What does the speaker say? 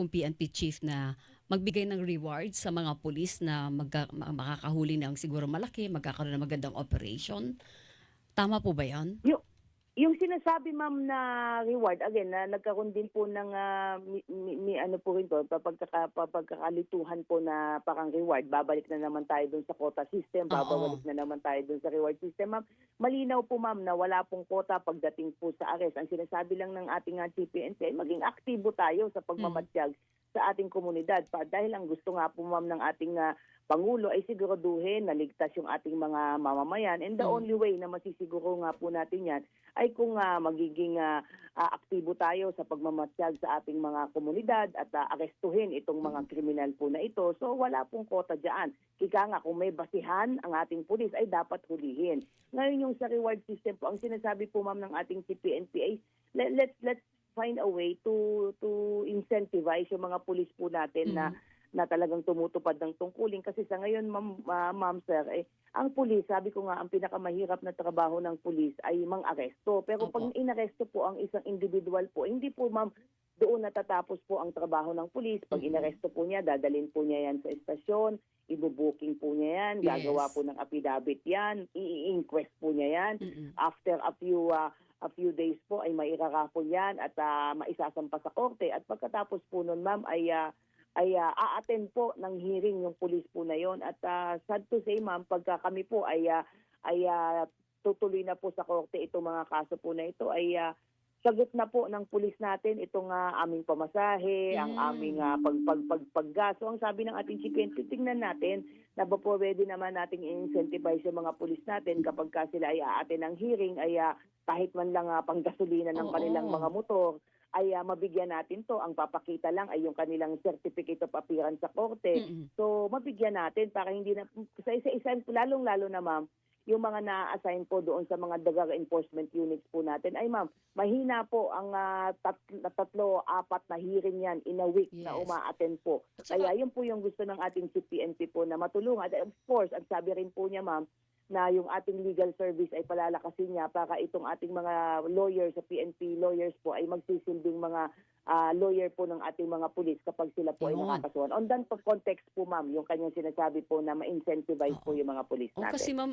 bagong PNP chief na magbigay ng reward sa mga pulis na magka, ma- makakahuli ng siguro malaki, magkakaroon ng magandang operation. Tama po ba yan? Yung sinasabi ma'am na reward, again, na nagkaroon din po ng ah, mi, mi- mi- ano po rin to, papagkaka, papagkakalituhan po na parang reward, babalik na naman tayo dun sa quota system, babalik na naman tayo dun sa reward system. Ma'am, malinaw po ma'am na wala pong quota pagdating po sa arrest. Ang sinasabi lang ng ating uh, CPNC ay maging aktibo tayo sa pagmamatyag sa ating komunidad. Pa, dahil ang gusto nga po ma'am ng ating ah, Pangulo ay siguraduhin na ligtas yung ating mga mamamayan. And the Mm. only way na masisiguro nga po natin yan ay kung ah, magiging ah, ah, aktibo tayo sa pagmamatyag sa ating mga komunidad at ah, arestuhin itong mga kriminal po na ito. So wala pong kota dyan. Kika nga kung may basihan ang ating pulis ay dapat hulihin. Ngayon yung sa reward system po, ang sinasabi po ma'am ng ating CPNP ay let, let's, let's find a way to to incentivize yung mga pulis po natin na na talagang tumutupad ng tungkulin kasi sa ngayon ma'am, ah, ma'am sir eh, ang pulis sabi ko nga ang pinakamahirap na trabaho ng pulis ay mang-aresto pero Opo. pag inaresto po ang isang individual po hindi po ma'am doon natatapos po ang trabaho ng pulis pag Mhm. inaresto po niya dadalhin po niya yan sa estasyon ibubuking po niya yan Yes. gagawa po ng affidavit yan i-inquest po niya yan Mm-mm. after a few ah, a few days po ay mairarapon yan at ah, maisasampa sa korte. At pagkatapos po nun ma'am ay ah, ay ah, a-attend po ng hearing yung pulis po na yon at ah, sad to say ma'am pagka kami po ay ah, ay ah, tutuloy na po sa korte itong mga kaso po na ito ay ah, sagot na po ng pulis natin itong ah, aming pamasahe, ang Mm. aming ah, pag, pag, pag, paggas. So ang sabi ng ating CPNP, tingnan natin na ba po pwede naman nating incentivize yung mga pulis natin kapag ka sila ay aatin ng hearing ay ah, kahit man lang ah, panggasolina ng Oo. kanilang mga motor ay ah, mabigyan natin to. Ang papakita lang ay yung kanilang certificate of appearance sa korte. Mm-mm. So mabigyan natin para hindi na sa isa-isa lalong-lalo na ma'am yung mga na-assign po doon sa mga drug enforcement units po natin ay ma'am mahina po ang ah, tat- tatlo apat na hearing yan in a week na Yes. uma-attend po. At saka- Kaya yun po yung gusto ng ating CPNP po na matulungan. At of course, ang sabi rin po niya ma'am na yung ating legal service ay palalakasin niya para itong ating mga lawyers sa PNP lawyers po ay magsisilbing mga ah, lawyer po ng ating mga pulis kapag sila po ay Yun. nakakasuhan. On that context po ma'am, yung kanyang sinasabi po na ma-incentivize po yung mga pulis O natin. kasi ma'am,